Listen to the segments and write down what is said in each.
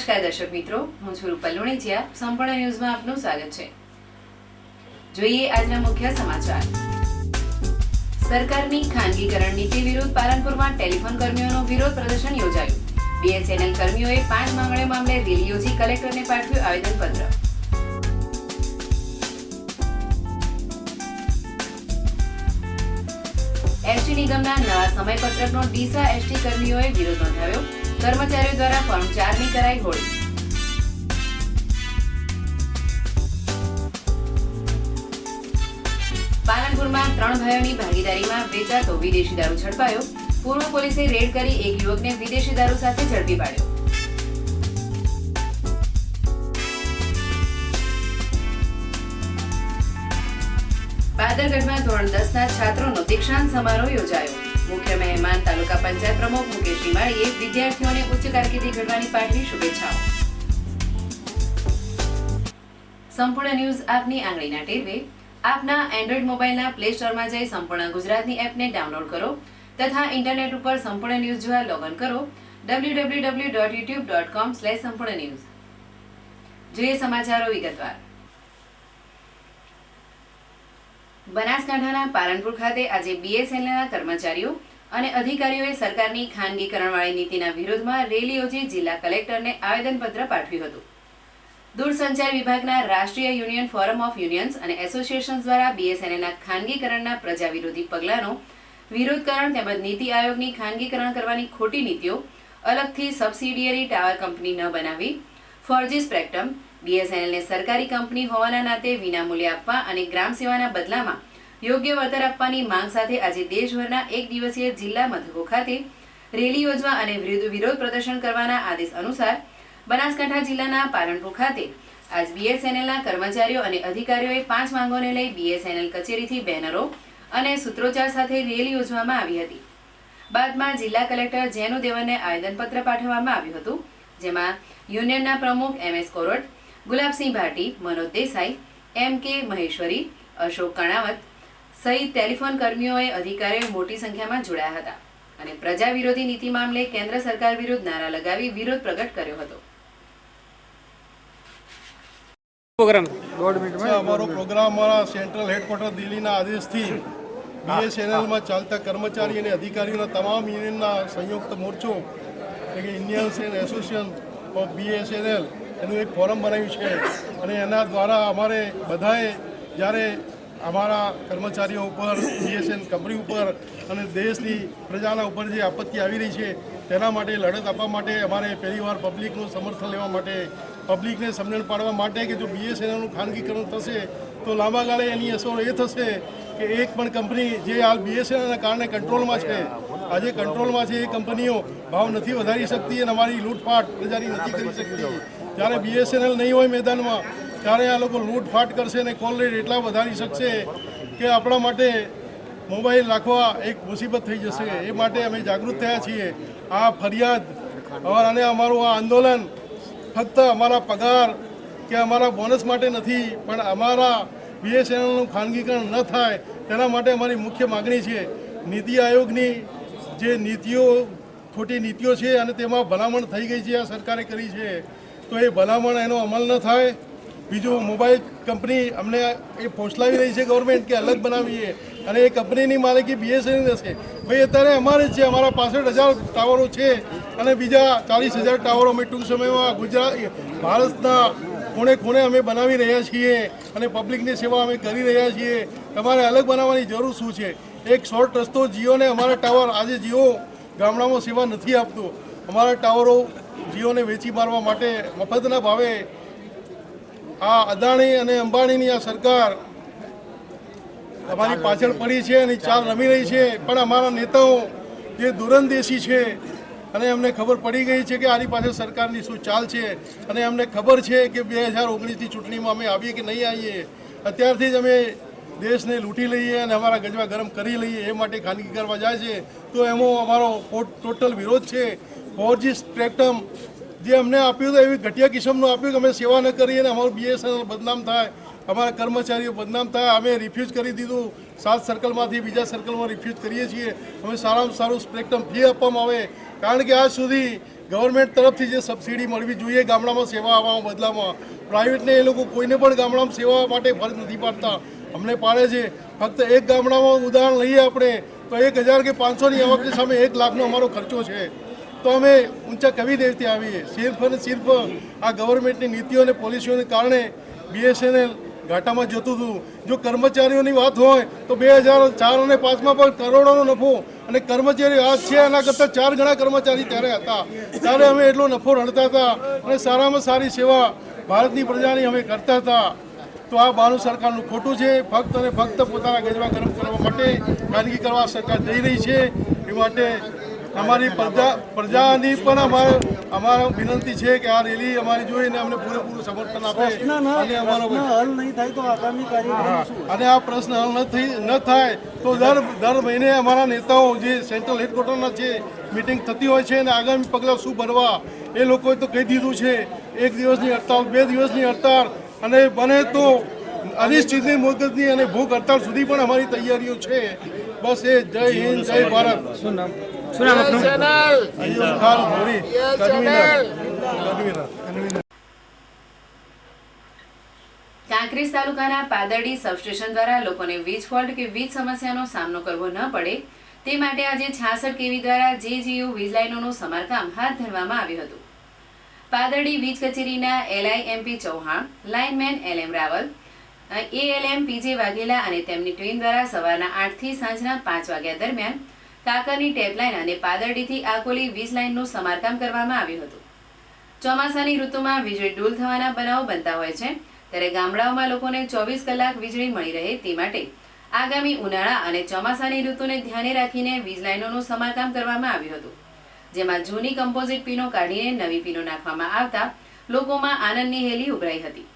નમસ્કાર દર્શક મિત્રો, હું છું રૂપલ લુણીચિયા સંપૂર્ણ ન્યૂઝમાં આપનું સ્વાગત છે. જોઈએ આજના મુખ્ય સમાચાર. સરકારની ખાનગીકરણ નીતિ વિરુદ્ધ પાલનપુરમાં ટેલિફોન કર્મીઓનો વિરોધ પ્રદર્શન યોજાયું. બીએસએનએલ કર્મીઓએ પાંચ માંગણીઓ મામલે રેલી યોજી કલેક્ટરને પાઠવ્યું આવેદનપત્ર. એસટી નિગમના નવા સમયપત્રકનો ડીસા એસટી કર્મીઓએ વિરોધ નોંધાવ્યો. કર્મચારીઓ દ્વારા પણ ચારની કરાઈ હોળી. પાલનપુરમાં ત્રણ ભાઈઓની ભાગીદારીમાં વેચાતો વિદેશી દારૂ ઝડપાયો. પૂર્વ પોલીસે રેડ કરી એક યુવકને વિદેશી દારૂ સાથે ઝડપી પાડ્યો. બાદરગઢમાં ધોરણ દસના છાત્રોનો દીક્ષાંત સમારોહ યોજાયો. મુખ્ય મહેમાન તાલુકા પંચાયત પ્રમુખ મુકેશ ટીમાળીએ વિદ્યાર્થીઓને ઉચ્ચ કારકિર્દી ઘડવાની પાઠવી શુભેચ્છાઓ. સંપૂર્ણ ન્યૂઝ આપની આંગળીના ટેરવે. આપના એન્ડ્રોઈડ મોબાઈલના પ્લે સ્ટોરમાં જઈ સંપૂર્ણ ગુજરાતની એપને ડાઉનલોડ કરો તથા ઇન્ટરનેટ ઉપર સંપૂર્ણ ન્યૂઝ જોવા લોગન કરો W W dot YouTube dot com slash Sampurna news. જોઈએ સમાચારો વિગતવાર. બનાસકાંઠાના પાલનપુર ખાતે આજે બીએસએનએલના કર્મચારીઓ અને અધિકારીઓએ સરકારની ખાનગીકરણવાળી નીતિના વિરોધમાં રેલી યોજી જિલ્લા કલેક્ટરને આવેદનપત્ર પાઠવ્યું હતું. દૂરસંચાર વિભાગના રાષ્ટ્રીય યુનિયન ફોરમ ઓફ યુનિયન્સ અને એસોસિએશન્સ દ્વારા બીએસએનએલના ખાનગીકરણના પ્રજા વિરોધી પગલાંનો વિરોધકરણ તેમજ નીતિ આયોગની ખાનગીકરણ કરવાની ખોટી નીતિઓ અલગથી સબસિડિયરી ટાવર કંપની ન બનાવી ફોરજી સ્પેક્ટ્રમ બીએસએનએલને સરકારી કંપની હોવાના નાતે વિનામૂલ્યે આપવા અને ગ્રામ સેવાના બદલામાં યોગ્ય વળતર આપવાની માંગ સાથે આજે દેશભરના એક દિવસીય જિલ્લા મથકો ખાતે રેલી યોજવા અને વિરોધ પ્રદર્શન કરવાના આદેશ અનુસાર બનાસકાંઠા જિલ્લાના પાલનપુર ખાતે આજ બીએસએનએલના કર્મચારીઓ અને અધિકારીઓએ પાંચ માંગોને લઈ બીએસએનએલ કચેરીથી બેનરો અને સૂત્રોચ્ચાર સાથે રેલી યોજવામાં આવી હતી. બાદમાં જિલ્લા કલેક્ટર જેનુ દેવનને આવેદનપત્ર પાઠવવામાં આવ્યું હતું, જેમાં યુનિયનના પ્રમુખ M S Korot, Gulabsinh Bhati, Manoj Desai, M K Maheshwari, Ashok કણાવત સહિત ટેલિફોન કર્મીઓએ અધિકારીઓ મોટી સંખ્યામાં જોડાયા હતા અને પ્રજા વિરોધી નીતિ મામલે કેન્દ્ર સરકાર વિરુદ્ધ નારા લગાવી વિરોધ પ્રગટ કર્યો હતો. પ્રોગ્રામ. દોઢ મિનિટમાં અમારો પ્રોગ્રામ અમારા સેન્ટ્રલ હેડક્વાર્ટર દિલ્હીના આદેશથી બીએસએનએલમાં ચાલતા કર્મચારી અને અધિકારીઓના તમામ યુનિયનના સંયુક્ત મોરચો એટલે કે Indians and association of BSNL એનું એક ફોરમ બનાવ્યું છે. અને એના દ્વારા અમારે બધાએ જ્યારે અમારા કર્મચારીઓ ઉપર બીએસએન કંપની ઉપર અને દેશની પ્રજાના ઉપર જે આપત્તિ આવી રહી છે, તેના માટે લડત આપવા માટે અમારે પહેલીવાર પબ્લિકનું સમર્થન લેવા માટે પબ્લિકને સમજણ પાડવા માટે કે જો બીએસએનએલનું ખાનગીકરણ થશે, તો લાંબા ગાળે એની અસર એ થશે કે એક પણ કંપની જે હાલ બીએસએનએલના કારણે કંટ્રોલમાં છે, આજે કંટ્રોલમાં છે એ કંપનીઓ ભાવ નથી વધારી શકતી અને અમારી લૂંટફાટ પ્રજાની નથી કરી શકતી. જ્યારે બીએસએનએલ નહીં હોય મેદાનમાં ત્યારે આ લોકો લૂંટફાટ કરશે અને કોલ રેટ એટલા વધારી શકશે કે આપણા માટે મોબાઈલ રાખવા એક મુસીબત થઈ જશે. એ માટે અમે જાગૃત થયા છીએ. આ ફરિયાદ અને અમારું આ આંદોલન ફક્ત અમારા પગાર કે અમારા બોનસ માટે નથી, પણ અમારા બીએસએનએલનું ખાનગીકરણ ન થાય તેના માટે અમારી મુખ્ય માગણી છે. નીતિ આયોગની જે નીતિઓ, ખોટી નીતિઓ છે અને તેમાં ભલામણ થઈ ગઈ છે, આ સરકારે કરી છે, તો એ ભલામણ એનો અમલ ન થાય. બીજું મોબાઈલ કંપની અમને એ ફોસલાવી રહી છે ગવર્મેન્ટ કે અલગ બનાવીએ અને એ કંપનીની માલિકી બીએસએનએલ હશે ભાઈ, અત્યારે અમારે જ છે, અમારા પાસઠ હજાર ટાવરો છે અને બીજા ચાલીસ હજાર ટાવરો અમે ટૂંક સમયમાં ગુજરાત, ભારતના ખૂણે ખૂણે અમે બનાવી રહ્યા છીએ અને પબ્લિકની સેવા અમે કરી રહ્યા છીએ. તમારે અલગ બનાવવાની જરૂર શું છે? એક શોર્ટ રસ્તો જીઓને અમારા ટાવર, આજે જીઓ ગામડામાં સેવા નથી આપતો. અમારા ટાવરો જીઓને વેચી મારવા માટે મફતના ભાવે આ અદાણી અને અંબાણીની આ સરકાર અમારી પાછળ પડી છે અને ચાલ રમી રહી છે. પણ અમારા નેતાઓ જે દૂરંદેશી છે અને એમને ખબર પડી ગઈ છે કે આની પાસે સરકારની શું ચાલ છે. અને અમને ખબર છે કે બે હજાર ઓગણીસની ચૂંટણીમાં અમે આવીએ કે નહીં આવીએ. અત્યારથી જ અમે દેશને લૂંટી લઈએ અને અમારા ગજવા ગરમ કરી લઈએ એ માટે ખાનગી કરવા જાય છે. તો એમાં અમારો ટોટલ વિરોધ છે. ફોરજી સ્પેક્ટ્રમ જે અમને આપ્યું હતું, એવી ઘટિયા કિસ્મનું આપ્યું કે અમે સેવા ન કરીએ અને અમારું બીએસએનએલ બદનામ થાય, અમારા કર્મચારીઓ બદનામ થાય, અમે રિફ્યુઝ કરી દીધું. સાત સર્કલમાંથી બીજા સર્કલમાં રિફ્યુઝ કરીએ છીએ. અમે સારામાં સારું સ્પેક્ટ્રમ ફી આપવામાં આવે. કારણ કે આજ સુધી ગવર્મેન્ટ તરફથી જે સબસિડી મળવી જોઈએ ગામડામાં, સેવા આવવામાં બદલામાં પ્રાઇવેટને એ લોકો કોઈને પણ ગામડામાં સેવા માટે ફરજ નથી પાડતા. અમને પાડે છે. ફક્ત એક ગામડામાં ઉદાહરણ લઈએ આપણે, તો એક હજાર કે પાંચસોની આવકની સામે એક લાખનો અમારો ખર્ચો છે. તો અમે ઊંચા કવિ દેવથી આવીએ સિર્ફ અને સિર્ફ આ ગવર્મેન્ટની નીતિઓ અને પોલિસીઓને કારણે બીએસએનએલ ઘાટામાં જતું હતું. જો કર્મચારીઓની વાત હોય તો બે હજાર ચાર અને પાંચમાં પણ કરોડોનો નફો અને કર્મચારી આજ છે એના કરતાં ચાર ગણા કર્મચારી ત્યારે હતા. ત્યારે અમે એટલો નફો રડતા હતા અને સારામાં સારી સેવા ભારતની પ્રજાની અમે કરતા હતા. તો આ બાનું સરકારનું ખોટું છે. ફક્ત અને ફક્ત પોતાના ગજવા ગરમ કરવા માટે ખાનગી કરવા સરકાર જઈ રહી છે. એ માટે અમારી પ્રજા પ્રજાની પણ અમારે અમારો વિનંતી છે કે આ રેલી અમારી જોઈને અમને પૂરેપૂરું સમર્થન આપે અને અમારો હલ નહીં થાય તો આગામી કાર્યક્રમ અને આ પ્રશ્ન હલ નથી ન થાય તો દર દર મહિને અમારા નેતાઓ જે સેન્ટ્રલ હેડક્વાર્ટરના છે મિટિંગ થતી હોય છે અને આગામી પગલાં શું ભરવા એ લોકોએ તો કહી દીધું છે. એક દિવસની હડતાળ બે દિવસની હડતાળ અને બને તો અનિશ્ચિતની મુદતની અને ભૂખ હડતાલ સુધી પણ અમારી તૈયારીઓ છે. બસ એ જય હિન્દ જય ભારત. શું નામ? શું નામ આપનું? Khan Bhori convener. Convener. Convener Kankrej તાલુકાના પાદરડી સબસ્ટેશન દ્વારા લોકોને વીજ ફોલ્ટ કે વીજ સમસ્યાનો સામનો કરવો ન પડે તે માટે આજે છાસઠ કેવી દ્વારા જેજીયુ વીજ લાઇનોનું સમારકામ હાથ ધરવામાં આવ્યું હતું. પાદરડી વીજ કચેરીના LIMP Chauhan lineman L M Rawal ALM, PJ Vaghela અને તેમની ટીમ દ્વારા સવારના આઠથી સાંજના પાંચ વાગ્યા દરમિયાન કાકરની ટેપલાઇન અને પાદરડીથી આકોલી વીજ લાઇનનું સમારકામ કરવામાં આવ્યું હતું. ચોમાસાની ઋતુમાં વીજળી ડૂલ થવાના બનાવો બનતા હોય છે. ત્યારે ગામડાઓમાં લોકોને ચોવીસ કલાક વીજળી મળી રહે તે માટે આગામી ઉનાળા અને ચોમાસાની ઋતુને ધ્યાને રાખીને વીજ લાઇનોનું સમારકામ કરવામાં આવ્યું હતું. જેમાં જૂની કમ્પોઝિટ પીનો કાઢીને નવી પીનો નાખવામાં આવતા લોકોમાં આનંદની હેલી ઉભરાઈ હતી.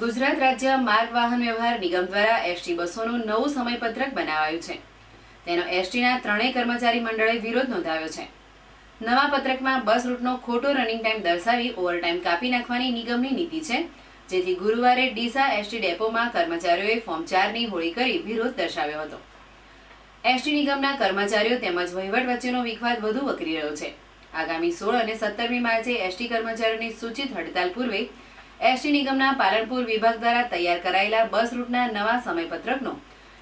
ગુજરાત રાજ્ય માર્ગ વાહન વ્યવહાર નિગમ દ્વારા એસટી બસોનું નવું સમયપત્રક બનાવાયું છે. તેનો એસટીના ત્રણેય કર્મચારી મંડળે વિરોધ નોંધાવ્યો છે. નવા પત્રકમાં બસ રૂટનો ખોટો રનિંગ ટાઈમ દર્શાવી ઓવરટાઈમ કાપી નાખવાની નિગમની નીતિ છે, જેથી ગુરુવારે ડીસા એસટી ડેપોમાં કર્મચારીઓએ ફોર્મ ચારની હોળી કરી વિરોધ દર્શાવ્યો હતો. એસટી નિગમના કર્મચારીઓ તેમજ વહીવટ વચ્ચેનો વિખવાદ વધુ વકરી રહ્યો છે. આગામી સોળ અને સત્તરમી માર્ચે એસટી કર્મચારીઓની સૂચિત હડતાલ પૂર્વે એસટી નિગમના પાલનપુર વિભાગ દ્વારા તૈયાર કરાયેલા બસ રૂટના નવા સમયપત્રકનો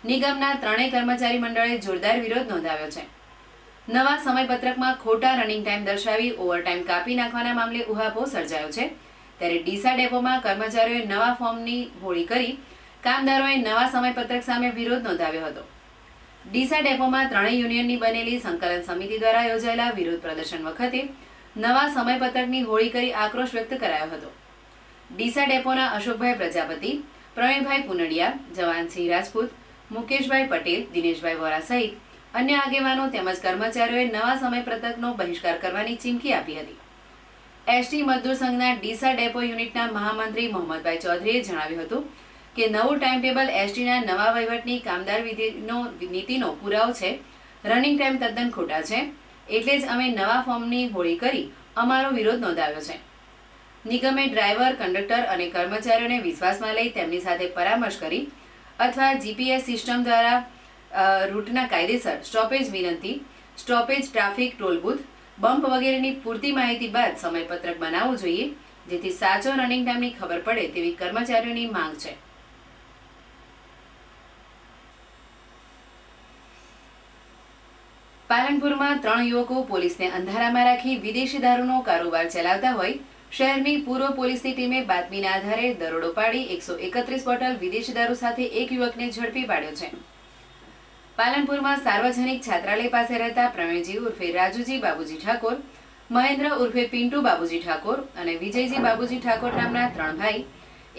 નિગમના ત્રણેય કર્મચારી મંડળે જોરદાર વિરોધ નોંધાવ્યો છે. નવા સમયપત્રકમાં ખોટા રનિંગ ટાઈમ દર્શાવી ઓવરટાઈમ કાપી નાખવાના મામલે ઉહાપો સર્જાયો છે. ત્યારે ડીસા ડેપોમાં કર્મચારીઓએ નવા ફોર્મની હોળી કરી કામદારોએ નવા સમયપત્રક સામે વિરોધ નોંધાવ્યો હતો. ડીસા ડેપોમાં ત્રણેય યુનિયનની બનેલી સંકલન સમિતિ દ્વારા યોજાયેલા વિરોધ પ્રદર્શન વખતે નવા સમયપત્રકની હોળી કરી આક્રોશ વ્યક્ત કરાયો હતો. ડીસા ડેપોના અશોકભાઈ પ્રજાપતિ, પ્રવીણભાઈ પુનડિયા, જવાનસિંહ રાજપૂત, મુકેશભાઈ પટેલ, દિનેશભાઈ વોરા સહિત અન્ય આગેવાનો તેમજ કર્મચારીઓએ નવા સમયપત્રકનો બહિષ્કાર કરવાની ચીમકી આપી હતી. એસટી મજદૂર સંઘના ડીસા ડેપો યુનિટના મહામંત્રી મોહમ્મદભાઈ ચૌધરીએ જણાવ્યું હતું કે નવું ટાઈમ ટેબલ એસટીના નવા વહીવટની કામદાર વિધિનો, નીતિનો પુરાવો છે, રનિંગ ટાઈમ તદ્દન ખોટા છે, એટલે જ અમે નવા ફોર્મની હોળી કરી અમારો વિરોધ નોંધાવ્યો છે. નિગમે ડ્રાઈવર, કંડક્ટર અને કર્મચારીઓને વિશ્વાસમાં લઈ તેમની સાથે પરામર્શ કરી અથવા જીપીએસ સિસ્ટમ દ્વારા રૂટના કાયદેસર સ્ટોપેજ વિનંતી, stoppage traffic toll booth, bump વગેરેની પૂરતી માહિતી બાદ સમયપત્રક બનાવવું જોઈએ, જેથી સાચો રનિંગ ટાઈમની ખબર પડે તેવી કર્મચારીઓની માંગ છે. પાલનપુરમાં ત્રણ યુવકો પોલીસને અંધારામાં રાખી વિદેશી દારૂનો કારોબાર ચલાવતા હોય શહેરની પૂર્વ પોલીસની ટીમે બાતમીના આધારે દરોડો પાડી એકસો એકત્રીસ બોટલ વિદેશી દારૂ સાથે એક યુવકને ઝડપી પાડ્યો છે. પાલનપુરમાં સાર્વજનિક છાત્રાલય પાસે રહેતા પ્રવીણજી ઉર્ફે રાજુજી બાબુજી ઠાકોર, મહેન્દ્ર ઉર્ફે પિન્ટુ બાબુજી ઠાકોર અને વિજયજી બાબુજી ઠાકોર નામના ત્રણ ભાઈ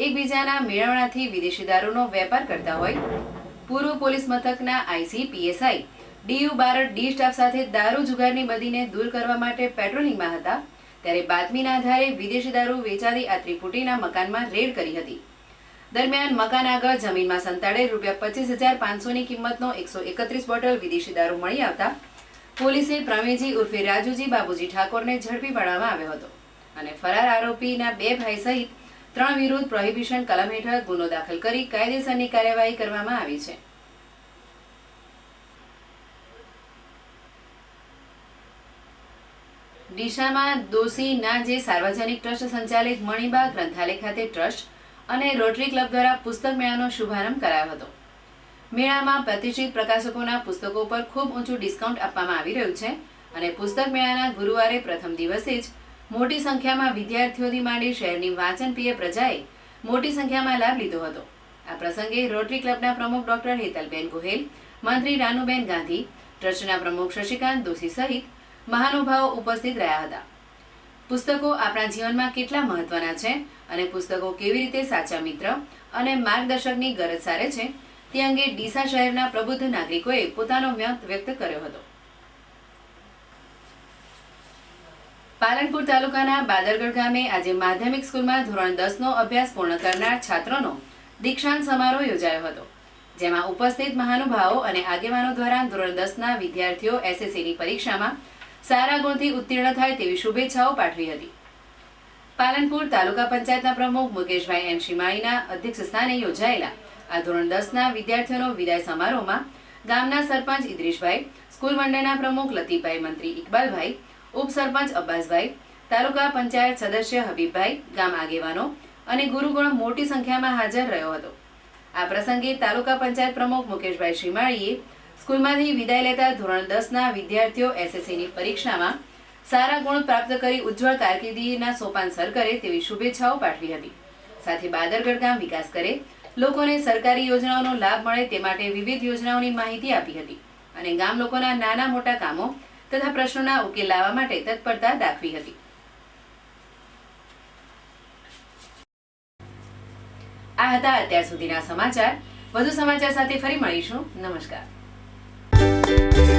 એકબીજાના મેળવણાથી વિદેશી દારૂનો વેપાર કરતા હોય. પૂર્વ પોલીસ મથકના IC, PSI, DU Barad D staff સાથે દારૂ જુગારની બદીને દૂર કરવા માટે પેટ્રોલિંગમાં હતા. ત્યારે બાતમીના આધારે વિદેશી દારૂ વેચાતી આ ત્રિપુટીના મકાનમાં રેડ કરી હતી. દરમિયાન મકાન આગળ જમીનમાં સંતાડે રૂપિયા પચીસ હજાર પાંચસોની કિંમતનો એકસો એકત્રીસ બોટલ વિદેશી દારૂ મળી આવતા પોલીસે પ્રવીણજી ઉર્ફે રાજુજી બાબુજી ઠાકોરને ઝડપી પાડવામાં આવ્યો હતો અને ફરાર આરોપીના બે ભાઈ સહિત ત્રણ વિરુદ્ધ પ્રોહિબિશન કલમ હેઠળ ગુનો દાખલ કરી કાયદેસરની કાર્યવાહી કરવામાં આવી છે. ડીસામાં દોશી ના જે સાર્વજનિક ટ્રસ્ટ સંચાલિત મણિબા ગ્રંથાલય ખાતે ટ્રસ્ટ અને રોટરી ક્લબ દ્વારા પુસ્તક મેળાનો શુભારંભ કરાયો હતો. મેળામાં પ્રતિષ્ઠિત પ્રકાશકોના પુસ્તકો પર ખૂબ ઊંચું ડિસ્કાઉન્ટ આપવામાં આવી રહ્યું છે અને પુસ્તક મેળાના ગુરુવારે પ્રથમ દિવસે જ મોટી સંખ્યામાં વિદ્યાર્થીઓથી માંડી શહેરની વાંચન પ્રિય પ્રજાએ મોટી સંખ્યામાં લાભ લીધો હતો. આ પ્રસંગે રોટરી ક્લબના પ્રમુખ ડોક્ટર હેતલબેન ગોહેલ, મંત્રી રાનુબેન ગાંધી, ટ્રસ્ટના પ્રમુખ શશિકાંત દોશી સહિત મહાનુભાવો ઉપસ્થિત રહ્યા હતા. પુસ્તકો આપણા જીવનમાં કેટલા મહત્વના છે અને પુસ્તકો કેવી રીતે સાચા મિત્ર અને માર્ગદર્શકની ગરજ સારે છે, તે અંગે ડીસા શહેરના પ્રબુદ્ધ નાગરિકોએ પોતાનો વ્યક્ત વ્યક્ત કર્યો હતો. પાલનપુર તાલુકાના બાદરગઢ ગામે આજે માધ્યમિક સ્કૂલમાં ધોરણ દસનો અભ્યાસ પૂર્ણ કરનાર છાત્રોનો દીક્ષાંત સમારોહ યોજાયો હતો, જેમાં ઉપસ્થિત મહાનુભાવો અને આગેવાનો દ્વારા ધોરણ દસના વિદ્યાર્થીઓ એસએસસીની પરીક્ષામાં સારા ગુણથી ઉત્તીર્ણ થાય તેવી શુભેચ્છાઓ પાઠવી હતી. પાલનપુર તાલુકા પંચાયતના પ્રમુખ મુકેશભાઈ એન શિમાઈના અધ્યક્ષ યોજાયેલા આ ધોરણ દસના વિદ્યાર્થીઓનો વિદાય સમારોહમાં ગામના સરપંચ ઇદ્રીશભાઈ, સ્કૂલ મંડળના પ્રમુખ લતીફભાઈ, મંત્રી ઇકબાલભાઈ ઉપસરપંચ અબ્બાસભાઈ, તાલુકા પંચાયત સદસ્ય હબીબભાઈ, ગામ આગેવાનો અને ગુરુગણ મોટી સંખ્યામાં હાજર રહ્યો હતો. આ પ્રસંગે તાલુકા પંચાયત પ્રમુખ મુકેશભાઈ શ્રીમાળીએ સ્કૂલમાંથી વિદાય લેતા ધોરણ દસના વિદ્યાર્થીઓ એસએસસીની પરીક્ષામાં સારા ગુણ પ્રાપ્ત કરી ઉજ્જવળ કારકિર્દીના સોપાન સર કરે તેવી શુભેચ્છાઓ પાઠવી હતી. સાથે બાદરગઢ ગામ વિકાસ કરે, લોકોને સરકારી યોજનાઓનો લાભ મળે તે માટે વિવિધ યોજનાઓની માહિતી આપી હતી અને ગામ લોકોના નાના મોટા કામો તથા પ્રશ્નોના ઉકેલ લાવવા માટે તત્પરતા દાખવી હતી. આ હતા અત્યાર સુધીના સમાચાર. વધુ સમાચાર સાથે ફરી મળીશું. નમસ્કાર. Bye.